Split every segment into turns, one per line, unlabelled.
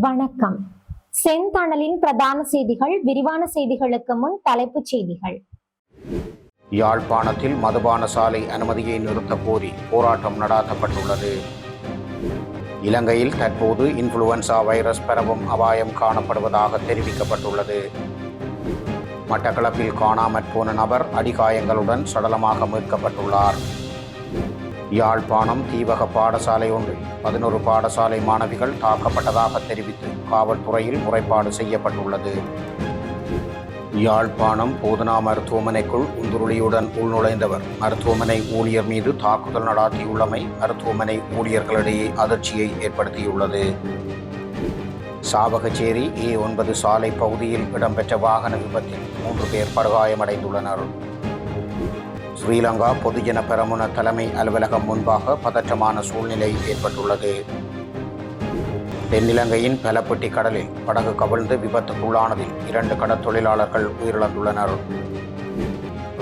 வணக்கம். செந்தணலின் பிரதான செய்திகள் விரிவான செய்திகளுக்கு முன் தலைப்புச் செய்திகள்.
யாழ்ப்பாணத்தில் மதுபான சாலை அனுமதியை நிறுத்தக் கோரி போராட்டம் நடாத்தப்பட்டுள்ளது. இலங்கையில் தற்போது இன்ஃப்ளூவன்சா வைரஸ் பரவும் அபாயம் காணப்படுவதாக தெரிவிக்கப்பட்டுள்ளது. மட்டக்களப்பில் காணாமற் போன நபர் அடிகாயங்களுடன் சடலமாக மீட்கப்பட்டுள்ளார். யாழ்ப்பாணம் தீவக பாடசாலை ஒன்றில் பதினொரு பாடசாலை மாணவிகள் தாக்கப்பட்டதாக தெரிவித்து காவல்துறையில் முறைப்பாடு செய்யப்பட்டுள்ளது. யாழ்ப்பாணம் போதனா மருத்துவமனைக்குள் உந்துருளியுடன் உள்நுழைந்தவர். மருத்துவமனை ஊழியர் மீது தாக்குதல் நடாத்தியுள்ளமை மருத்துவமனை ஊழியர்களிடையே அதிர்ச்சியை ஏற்படுத்தியுள்ளது. சாவகச்சேரி ஏ ஒன்பது சாலை பகுதியில் இடம்பெற்ற வாகன விபத்தில் மூன்று பேர் படுகாயமடைந்துள்ளனர். ஸ்ரீலங்கா பொதுஜன பெரமுன தலைமை அலுவலகம் முன்பாக பதற்றமான சூழ்நிலை ஏற்பட்டுள்ளது. தென்னிலங்கையின் பலப்பட்டி கடலில் படகு கவிழ்ந்து விபத்துக்குள்ளானதில் இரண்டு கடற்தொழிலாளர்கள் உயிரிழந்துள்ளனர்.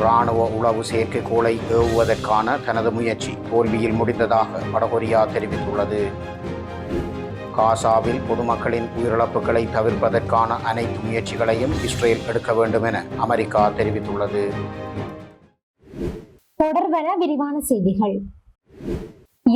இராணுவ உளவு செயற்கைக்கோளை ஏவுவதற்கான தனது முயற்சி தோல்வியில் முடிந்ததாக வடகொரியா தெரிவித்துள்ளது. காசாவில் பொதுமக்களின் உயிரிழப்புகளை தவிர்ப்பதற்கான அனைத்து முயற்சிகளையும் இஸ்ரேல் எடுக்க வேண்டும் என அமெரிக்கா தெரிவித்துள்ளது.
தொடர்வன விரிவான செய்திகள்.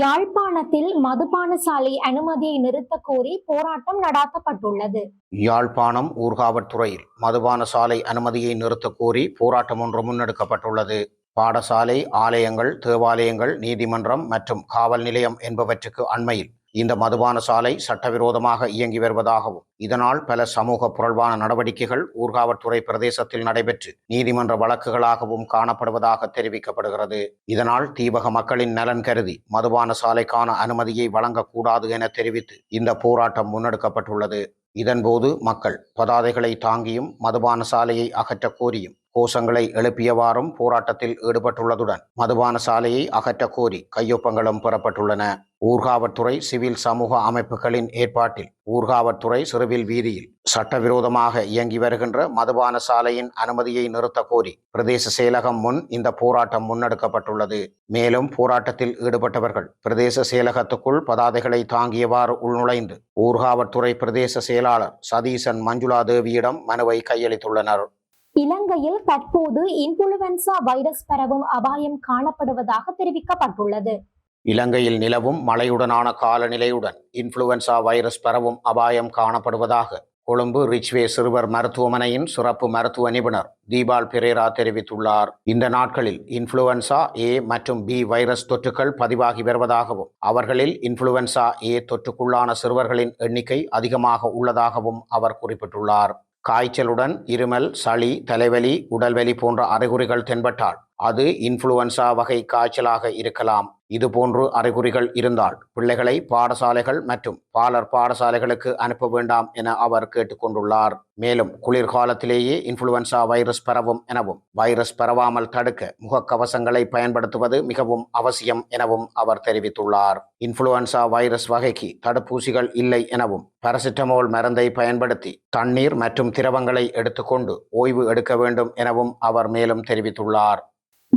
யாழ்ப்பாணத்தில் மதுபான சாலை அனுமதியை நிறுத்த கோரி போராட்டம் நடாத்தப்பட்டுள்ளது.
யாழ்ப்பாணம் ஊர்காவற்துறையில் மதுபான சாலை அனுமதியை நிறுத்த கோரி போராட்டம் ஒன்று முன்னெடுக்கப்பட்டுள்ளது. பாடசாலை ஆலயங்கள் தேவாலயங்கள் நீதிமன்றம் மற்றும் காவல் நிலையம் என்பவற்றுக்கு அண்மையில் இந்த மதுபான சாலை சட்டவிரோதமாக இயங்கி வருவதாகவும் இதனால் பல சமூக புரள்வான நடவடிக்கைகள் ஊர்காவற்துறை பிரதேசத்தில் நடைபெற்று நீதிமன்ற வழக்குகளாகவும் காணப்படுவதாக தெரிவிக்கப்படுகிறது. இதனால் தீபக மக்களின் நலன் கருதி மதுபான சாலைக்கான அனுமதியை வழங்கக்கூடாது என தெரிவித்து இந்த போராட்டம் முன்னெடுக்கப்பட்டுள்ளது. இதன்போது மக்கள் பதாதைகளை தாங்கியும் மதுபான சாலையை அகற்றக் கோரியும் கோஷங்களை எழுப்பியவாறும் போராட்டத்தில் ஈடுபட்டுள்ளதுடன் மதுபான சாலையை அகற்ற கோரி கையொப்பங்களும் பெறப்பட்டுள்ளன. ஊர்காவற்துறை சிவில் சமூக அமைப்புகளின் ஏற்பாட்டில் ஊர்காவற்துறை சிறுவில் வீதியில் சட்டவிரோதமாக இயங்கி வருகின்ற மதுபான சாலையின் அனுமதியை நிறுத்த கோரி பிரதேச செயலகம் முன் இந்த போராட்டம் முன்னெடுக்கப்பட்டுள்ளது. மேலும் போராட்டத்தில் ஈடுபட்டவர்கள் பிரதேச செயலகத்துக்குள் பதாதைகளை தாங்கியவாறு உள்நுழைந்து ஊர்காவற்துறை பிரதேச செயலாளர் சதீசன் மஞ்சுளா தேவியிடம் மனுவை கையளித்துள்ளனர்.
இலங்கையில் தற்போது இன்ஃபுளுவன்சா வைரஸ் பரவும் அபாயம் காணப்படுவதாக தெரிவிக்கப்பட்டுள்ளது.
இலங்கையில் நிலவும் மழையுடனான காலநிலையுடன் இன்ஃப்ளூவன்சா வைரஸ் பரவும் அபாயம் காணப்படுவதாக கொழும்பு ரிச்வே சிறுவர் மருத்துவமனையின் சிறப்பு மருத்துவ நிபுணர் தீபால் பெரேரா தெரிவித்துள்ளார். இந்த நாட்களில் இன்ஃப்ளூவன்சா ஏ மற்றும் பி வைரஸ் தொற்றுகள் பதிவாகி வருவதாகவும் அவர்களில் இன்ஃப்ளூவன்சா ஏ தொற்றுக்குள்ளான சிறுவர்களின் எண்ணிக்கை அதிகமாக உள்ளதாகவும் அவர் குறிப்பிட்டுள்ளார். காய்ச்சலுடன் இருமல் சளி தலைவலி உடல்வலி போன்ற அறிகுறிகள் தென்பட்டால் அது இன்ஃப்ளூவன்சா வகை காய்ச்சலாக இருக்கலாம். இதுபோன்று அறிகுறிகள் இருந்தால் பிள்ளைகளை பாடசாலைகள் மற்றும் பாலர் பாடசாலைகளுக்கு அனுப்ப வேண்டாம் என அவர் கேட்டுக்கொண்டுள்ளார். மேலும் குளிர்காலத்திலேயே இன்ஃப்ளூவன்சா வைரஸ் பரவும் எனவும் வைரஸ் பரவாமல் தடுக்க முகக்கவசங்களை பயன்படுத்துவது மிகவும் அவசியம் எனவும் அவர் தெரிவித்துள்ளார். இன்ஃப்ளூவன்சா வைரஸ் வகைக்கு தடுப்பூசிகள் இல்லை எனவும் பாரசிட்டமோல் மருந்தை பயன்படுத்தி தண்ணீர் மற்றும் திரவங்களை எடுத்துக்கொண்டு ஓய்வு எடுக்க வேண்டும் எனவும் அவர் மேலும் தெரிவித்துள்ளார்.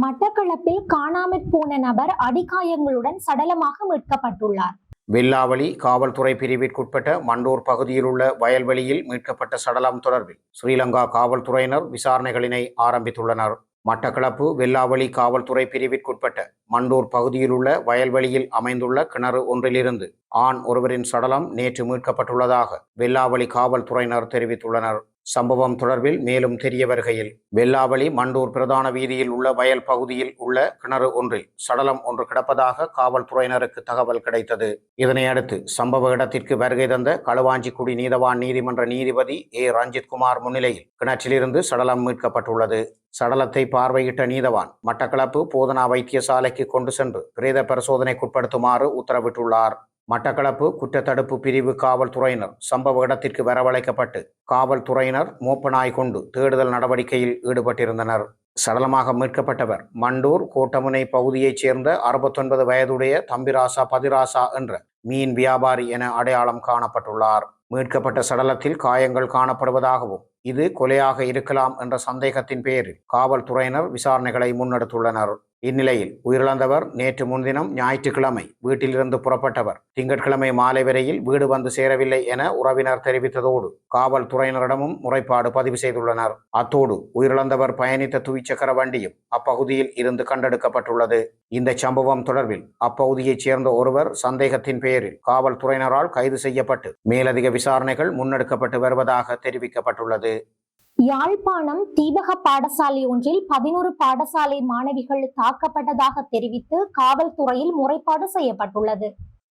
மட்டக்களப்பில் காணாமற் போன நபர் அடிகாயங்களுடன் சடலமாக மீட்கப்பட்டுள்ளார்.
வெல்லாவளி காவல்துறை பிரிவிற்குட்பட்ட மண்டூர் பகுதியில் உள்ள வயல்வெளியில் மீட்கப்பட்ட சடலம் தொடர்பில் ஸ்ரீலங்கா காவல்துறையினர் விசாரணைகளினை ஆரம்பித்துள்ளனர். மட்டக்களப்பு வெல்லாவளி காவல்துறை பிரிவிற்குட்பட்ட மண்டூர் பகுதியில் உள்ள வயல்வெளியில் அமைந்துள்ள கிணறு ஒன்றிலிருந்து ஆண் ஒருவரின் சடலம் நேற்று மீட்கப்பட்டுள்ளதாக வெல்லாவளி காவல்துறையினர் தெரிவித்துள்ளனர். சம்பவம் தொடர்பில் மேலும் தெரிய வருகையில் வெல்லாவளி மண்டூர் பிரதான வீதியில் உள்ள வயல் பகுதியில் உள்ள கிணறு ஒன்றில் சடலம் ஒன்று கிடப்பதாக காவல்துறையினருக்கு தகவல் கிடைத்தது. இதனையடுத்து சம்பவ இடத்திற்கு வருகை தந்த களுவாஞ்சிக்குடி நீதவான் நீதிமன்ற நீதிபதி ஏ. ரஞ்சித்குமார் முன்னிலையில் கிணற்றிலிருந்து சடலம் மீட்கப்பட்டுள்ளது. சடலத்தை பார்வையிட்ட நீதவான் மட்டக்களப்பு போதனா வைத்தியசாலைக்கு கொண்டு சென்று பிரேத பரிசோதனைக்குட்படுத்துமாறு உத்தரவிட்டுள்ளார். மட்டக்களப்பு குற்றத்தடுப்பு பிரிவு காவல்துறையினர் சம்பவ இடத்திற்கு வரவழைக்கப்பட்டு காவல்துறையினர் மூப்பனாய் கொண்டு தேடுதல் நடவடிக்கையில் ஈடுபட்டிருந்தனர். சடலமாக மீட்கப்பட்டவர் மண்டூர் கோட்டமுனை பகுதியைச் சேர்ந்த அறுபத்தொன்பது வயதுடைய தம்பிராசா பதிராசா என்ற மீன் வியாபாரி என அடையாளம் காணப்பட்டுள்ளார். மீட்கப்பட்ட சடலத்தில் காயங்கள் காணப்படுவதாகவும் இது கொலையாக இருக்கலாம் என்ற சந்தேகத்தின் பேரில் காவல்துறையினர் விசாரணைகளை முன்னெடுத்துள்ளனர். இந்நிலையில் உயிரிழந்தவர் நேற்று முன்தினம் ஞாயிற்றுக்கிழமை வீட்டிலிருந்து புறப்பட்டவர். திங்கட்கிழமை மாலை வரையில் வீடு வந்து சேரவில்லை என உறவினர் தெரிவித்ததோடு காவல்துறையினரிடமும் முறைப்பாடு பதிவு செய்துள்ளனர். அத்தோடு உயிரிழந்தவர் பயணித்த துவிச்சக்கர வண்டியும் அப்பகுதியில் இருந்து கண்டெடுக்கப்பட்டுள்ளது. இந்த சம்பவம் தொடர்பில் அப்பகுதியைச் சேர்ந்த ஒருவர் சந்தேகத்தின் பெயரில் காவல்துறையினரால் கைது செய்யப்பட்டு மேலதிக விசாரணைகள் முன்னெடுக்கப்பட்டு வருவதாக தெரிவிக்கப்பட்டுள்ளது.
யாழ்ப்பாணம் தீபக பாடசாலை ஒன்றில் பதினோரு பாடசாலை மாணவிகள் தாக்கப்பட்டதாக தெரிவித்து காவல்துறையில் முறைப்பாடு செய்யப்பட்டுள்ளது.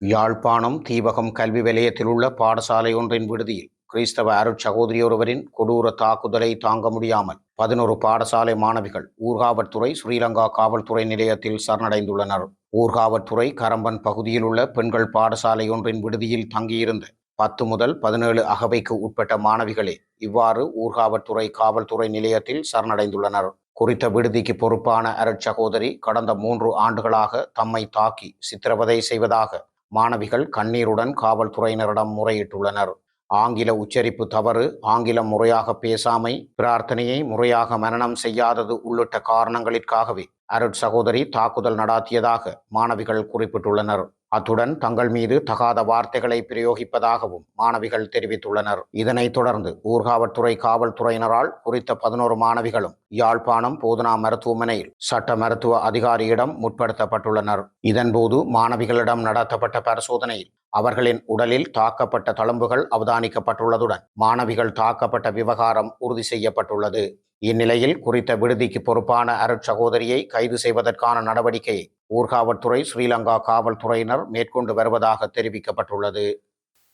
யாழ்ப்பாணம் தீபகம் கல்வி வலயத்தில் உள்ள பாடசாலை ஒன்றின் விடுதியில் கிறிஸ்தவ அருட்சகோதரி ஒருவரின் கொடூர தாக்குதலை தாங்க முடியாமல் பதினோரு பாடசாலை மாணவிகள் ஊர்காவற்துறை ஸ்ரீலங்கா காவல்துறை நிலையத்தில் சரணடைந்துள்ளனர். ஊர்காவற்துறை கரம்பன் பகுதியில் உள்ள பெண்கள் பாடசாலை ஒன்றின் விடுதியில் தங்கியிருந்த பத்து முதல் பதினேழு அகவைக்கு உட்பட்ட மாணவிகளே இவ்வாறு ஊர்காவற்துறை காவல்துறை நிலையத்தில் சரணடைந்துள்ளனர். குறித்த விடுதிக்கு பொறுப்பான அருட்சகோதரி கடந்த மூன்று ஆண்டுகளாக தம்மை தாக்கி சித்திரவதை செய்வதாக மாணவிகள் கண்ணீருடன் காவல்துறையினரிடம் முறையிட்டுள்ளனர். ஆங்கில உச்சரிப்பு தவறு ஆங்கிலம் முறையாக பேசாமை பிரார்த்தனையை முறையாக மரணம் செய்யாதது உள்ளிட்ட காரணங்களிற்காகவே அருட் சகோதரி தாக்குதல் நடாத்தியதாக மாணவிகள் குறிப்பிட்டுள்ளனர். அத்துடன் தங்கள் மீது தகாத வார்த்தைகளை பிரயோகிப்பதாகவும் மாணவிகள் தெரிவித்துள்ளனர். இதனைத் தொடர்ந்து ஊர்காவற்துறை காவல்துறையினரால் குறித்த பதினோரு மாணவிகளும் யாழ்ப்பாணம் போதனா மருத்துவமனையில் சட்ட மருத்துவ அதிகாரியிடம் முற்படுத்தப்பட்டுள்ளனர். இதன்போது மாணவிகளிடம் நடத்தப்பட்ட பரிசோதனையில் அவர்களின் உடலில் தாக்கப்பட்ட தழும்புகள் அவதானிக்கப்பட்டுள்ளதுடன் மாணவிகள் தாக்கப்பட்ட விவகாரம் உறுதி செய்யப்பட்டுள்ளது. இந்நிலையில் குறித்த விடுதிக்கு பொறுப்பான அருட்சகோதரியை கைது செய்வதற்கான நடவடிக்கையை ஊர்காவல்துறை ஸ்ரீலங்கா காவல்துறையினர் மேற்கொண்டு வருவதாக தெரிவிக்கப்பட்டுள்ளது.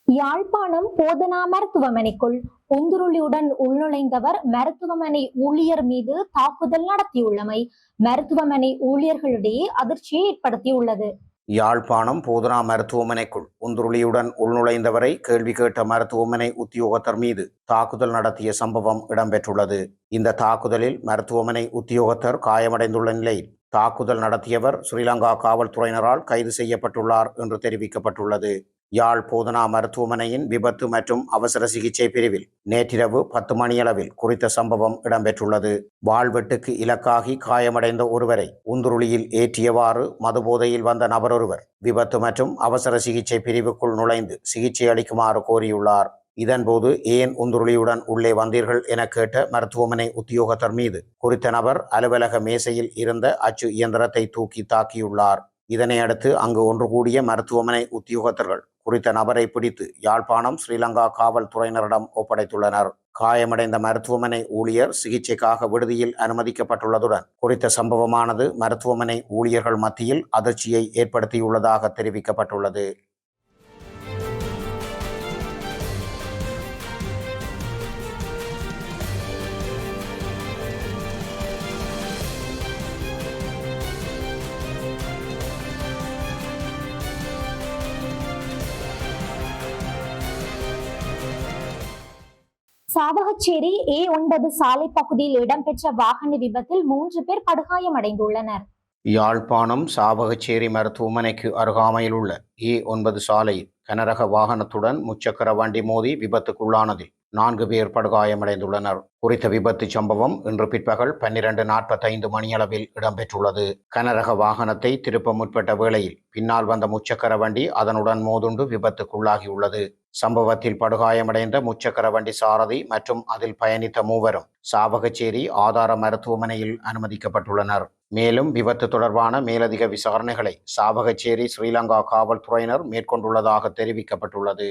யாழ்ப்பாணம் போதனா மருத்துவமனைக்குள் உந்துருளியுடன் உள்நுழைந்தவர் மருத்துவமனை ஊழியர் மீது தாக்குதல் நடத்தியுள்ளமை மருத்துவமனை ஊழியர்களிடையே அதிர்ச்சியை ஏற்படுத்தியுள்ளது.
யாழ்ப்பாணம் போதனா மருத்துவமனைக்குள் உந்துருளியுடன் உள்நுழைந்தவரை கேள்வி கேட்ட மருத்துவமனை உத்தியோகத்தர் மீது தாக்குதல் நடத்திய சம்பவம் இடம்பெற்றுள்ளது. இந்த தாக்குதலில் மருத்துவமனை உத்தியோகத்தர் காயமடைந்துள்ள நிலையில் தாக்குதல் நடத்தியவர் ஸ்ரீலங்கா காவல்துறையினரால் கைது செய்யப்பட்டுள்ளார் என்று தெரிவிக்கப்பட்டுள்ளது. யாழ் போதனா மருத்துவமனையின் விபத்து மற்றும் அவசர சிகிச்சை பிரிவில் நேற்றிரவு பத்து மணியளவில் குறித்த சம்பவம் இடம்பெற்றுள்ளது. வாழ்வெட்டுக்கு இலக்காகி காயமடைந்த ஒருவரை உந்துருளியில் ஏற்றியவாறு மதுபோதையில் வந்த நபரொருவர் விபத்து மற்றும் அவசர சிகிச்சை பிரிவுக்குள் நுழைந்து சிகிச்சை அளிக்குமாறு கோரியுள்ளார். இதன்போது ஏன் உந்துருளியுடன் உள்ளே வந்தீர்கள் என கேட்ட மருத்துவமனை உத்தியோகத்தர் மீது குறித்த நபர் அலுவலக மேசையில் இருந்த அச்சு இயந்திரத்தை தூக்கி தாக்கியுள்ளார். இதனை அடுத்து அங்கு ஒன்று கூடிய மருத்துவமனை உத்தியோகத்தர்கள் குறித்த நபரை பிடித்து யாழ்ப்பாணம் ஸ்ரீலங்கா காவல்துறையினரிடம் ஒப்படைத்துள்ளனர். காயமடைந்த மருத்துவமனை ஊழியர் சிகிச்சைக்காக விடுதியில் அனுமதிக்கப்பட்டுள்ளதுடன் குறித்த சம்பவமானது மருத்துவமனை ஊழியர்கள் மத்தியில் அதிர்ச்சியை ஏற்படுத்தியுள்ளதாக தெரிவிக்கப்பட்டுள்ளது.
சாவகச்சேரி ஏ ஒன்பது சாலை பகுதியில் இடம்பெற்ற வாகன விபத்தில் மூன்று பேர் படுகாயமடைந்துள்ளனர்.
யாழ்ப்பாணம் சாவகச்சேரி மருத்துவமனைக்கு அருகாமையில் உள்ள ஏ ஒன்பது சாலையில் கனரக வாகனத்துடன் முச்சக்கர வண்டி மோதி விபத்துக்குள்ளானதில் நான்கு பேர் படுகாயமடைந்துள்ளனர். குறித்த விபத்து சம்பவம் இன்று பிற்பகல் பன்னிரண்டு நாற்பத்தைந்து மணியளவில் இடம்பெற்றுள்ளது. கனரக வாகனத்தை திருப்ப முற்பட்ட வேளையில் பின்னால் வந்த முச்சக்கர வண்டி அதனுடன் மோதுண்டு விபத்துக்குள்ளாகியுள்ளது. சம்பவத்தில் படுகாயமடைந்த முச்சக்கர வண்டி சாரதி மற்றும் அதில் பயணித்த மூவரும் சாவகச்சேரி ஆதார மருத்துவமனையில் அனுமதிக்கப்பட்டுள்ளனர். மேலும் விபத்து தொடர்பான மேலதிக விசாரணைகளை சாவகச்சேரி ஸ்ரீலங்கா காவல்துறையினர் மேற்கொண்டுள்ளதாக தெரிவிக்கப்பட்டுள்ளது.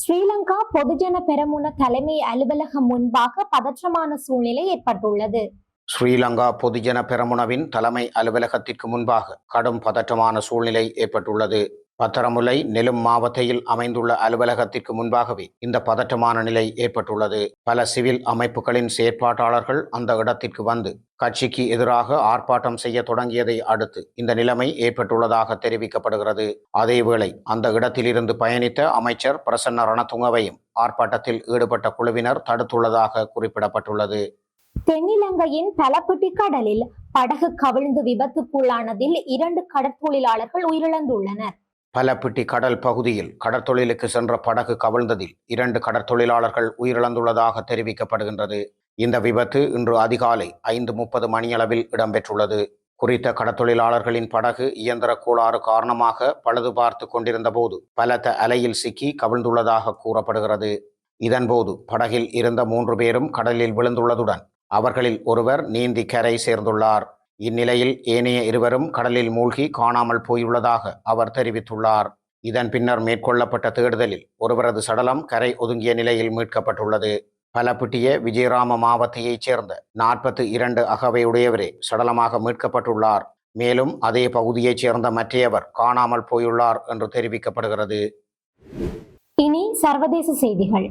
ஸ்ரீலங்கா பொதுஜன பெரமுன தலைமை அலுவலகம் முன்பாக பதற்றமான சூழ்நிலை ஏற்பட்டுள்ளது.
ஸ்ரீலங்கா பொதுஜன பெரமுனவின் தலைமை அலுவலகத்திற்கு முன்பாக கடும் பதற்றமான சூழ்நிலை ஏற்பட்டுள்ளது. பத்தரமுலை நெலும் மாவத்தையில் அமைந்துள்ள அலுவலகத்திற்கு முன்பாகவே இந்த பதற்றமான நிலை ஏற்பட்டுள்ளது. பல சிவில் அமைப்புகளின் செயற்பாட்டாளர்கள் அந்த இடத்திற்கு வந்து கட்சிக்கு எதிராக ஆர்ப்பாட்டம் செய்ய தொடங்கியதை அடுத்து இந்த நிலைமை ஏற்பட்டுள்ளதாக தெரிவிக்கப்படுகிறது. அதேவேளை அந்த இடத்திலிருந்து பயணித்த அமைச்சர் பிரசன்ன ரணதுங்கவையும் ஆர்ப்பாட்டத்தில் ஈடுபட்ட குழுவினர் தடுத்துள்ளதாக குறிப்பிடப்பட்டுள்ளது.
தென்னிலங்கையின் தலப்பட்டி கடலில் படகு கவிழ்ந்து விபத்துக்குள்ளானதில் இரண்டு கடற்தொழிலாளர்கள் உயிரிழந்துள்ளனர்.
பலப்பிட்டி கடல் பகுதியில் கடற்தொழிலுக்கு சென்ற படகு கவிழ்ந்ததில் இரண்டு கடற்தொழிலாளர்கள் உயிரிழந்துள்ளதாக தெரிவிக்கப்படுகின்றது. இந்த விபத்து இன்று அதிகாலை ஐந்து முப்பது மணியளவில் இடம்பெற்றுள்ளது. குறித்த கடத்தொழிலாளர்களின் படகு இயந்திர கோளாறு காரணமாக பழுது பார்த்து கொண்டிருந்த போது பலத்த அலையில் சிக்கி கவிழ்ந்துள்ளதாக கூறப்படுகிறது. இதன்போது படகில் இருந்த மூன்று பேரும் கடலில் விழுந்துள்ளதுடன் அவர்களில் ஒருவர் நீந்தி கரை சேர்ந்துள்ளார். இந்நிலையில் ஏனைய இருவரும் கடலில் மூழ்கி காணாமல் போயுள்ளதாக அவர் தெரிவித்துள்ளார். இதன் பின்னர் மேற்கொள்ளப்பட்ட தேடுதலில் ஒருவரது சடலம் கரை ஒதுங்கிய நிலையில் மீட்கப்பட்டுள்ளது. பலப்பிட்டிய விஜயராம மாவத்தையைச் சேர்ந்த நாற்பத்து இரண்டு அகவையுடையவரே சடலமாக மீட்கப்பட்டுள்ளார். மேலும் அதே பகுதியைச் சேர்ந்த மற்றையவர் காணாமல் போயுள்ளார் என்று தெரிவிக்கப்படுகிறது.
இனி சர்வதேச செய்திகள்.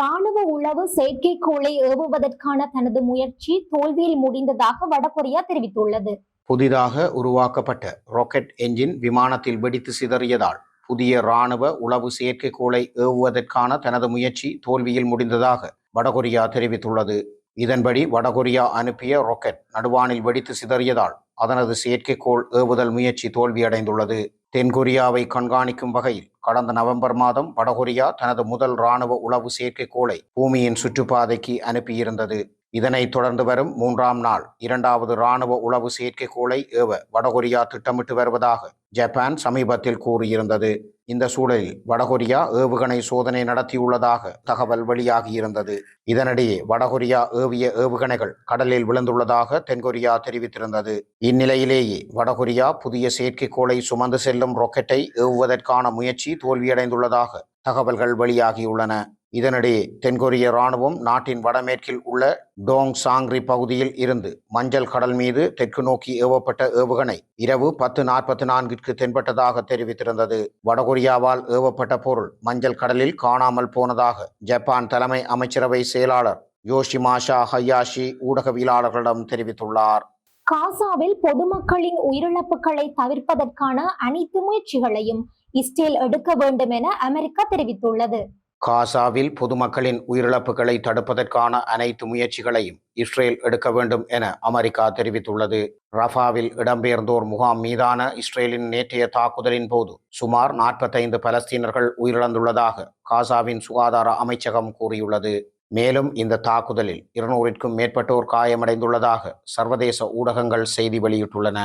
ராணுவ உளவு செயற்கைக்கோளை ஏவுவதற்கான தனது முயற்சி தோல்வியில் முடிந்ததாக வடகொரியா தெரிவித்துள்ளது.
புதிதாக உருவாக்கப்பட்ட ராக்கெட் என்ஜின் விமானத்தில் வெடித்து சிதறியதால் புதிய இராணுவ உளவு செயற்கைக்கோளை ஏவுவதற்கான தனது முயற்சி தோல்வியில் முடிந்ததாக வடகொரியா தெரிவித்துள்ளது. இதன்படி வடகொரியா அனுப்பிய ராக்கெட் நடுவானில் வெடித்து சிதறியதால் அதனது செயற்கைக்கோள் ஏவுதல் முயற்சி தோல்வியடைந்துள்ளது. தென்கொரியாவை கண்காணிக்கும் வகையில் கடந்த நவம்பர் மாதம் வடகொரியா தனது முதல் இராணுவ உளவு செயற்கைக்கோளை பூமியின் சுற்றுப்பாதைக்கு அனுப்பியிருந்தது. இதனைத் தொடர்ந்து வரும் மூன்றாம் நாள் இரண்டாவது இராணுவ உளவு செயற்கைக்கோளை ஏவ வடகொரியா திட்டமிட்டு வருவதாக ஜப்பான் சமீபத்தில் கூறியிருந்தது. இந்த சூழலில் வடகொரியா ஏவுகணை சோதனை நடத்தியுள்ளதாக தகவல் வெளியாகியிருந்தது. இதனிடையே வடகொரியா ஏவிய ஏவுகணைகள் கடலில் விழுந்துள்ளதாக தென்கொரியா தெரிவித்திருந்தது. இந்நிலையிலேயே வடகொரியா புதிய செயற்கைக்கோளை சுமந்து செல்லும் ராக்கெட்டை ஏவுவதற்கான முயற்சி தோல்வியடைந்துள்ளதாக தகவல்கள் வெளியாகியுள்ளன. இதனிடையே தென்கொரிய ராணுவம் நாட்டின் வடமேற்கில் உள்ள டோங் சாங்ரி பகுதியில் இருந்து மஞ்சள் கடல் மீது தெற்கு நோக்கி ஏவப்பட்ட ஏவுகணை இரவு பத்து நாற்பத்தி நான்கிற்கு தென்பட்டதாக தெரிவித்திருந்தது. வடகொரியாவால் ஏவப்பட்ட பொருள் மஞ்சள் கடலில் காணாமல் போனதாக ஜப்பான் தலைமை அமைச்சரவை செயலாளர் யோஷிமாஷா ஹையாஷி ஊடகவியலாளர்களிடம் தெரிவித்துள்ளார்.
காசாவில் பொதுமக்களின் உயிரிழப்புகளை தவிர்ப்பதற்கான அனைத்து முயற்சிகளையும் இஸ்ரேல் எடுக்க வேண்டும் என அமெரிக்கா தெரிவித்துள்ளது.
காசாவில் பொதுமக்களின் உயிரிழப்புகளை தடுப்பதற்கான அனைத்து முயற்சிகளையும் இஸ்ரேல் எடுக்க வேண்டும் என அமெரிக்கா தெரிவித்துள்ளது. ரஃபாவில் இடம்பெயர்ந்தோர் முகாம் மீதான இஸ்ரேலின் நேற்றைய தாக்குதலின் போது சுமார் நாற்பத்தைந்து பலஸ்தீனர்கள் உயிரிழந்துள்ளதாக காசாவின் சுகாதார அமைச்சகம் கூறியுள்ளது. மேலும் இந்த தாக்குதலில் இருநூறிற்கும் மேற்பட்டோர் காயமடைந்துள்ளதாக சர்வதேச ஊடகங்கள் செய்தி வெளியிட்டுள்ளன.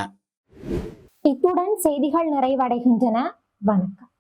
இத்துடன் செய்திகள் நிறைவடைகின்றன. வணக்கம்.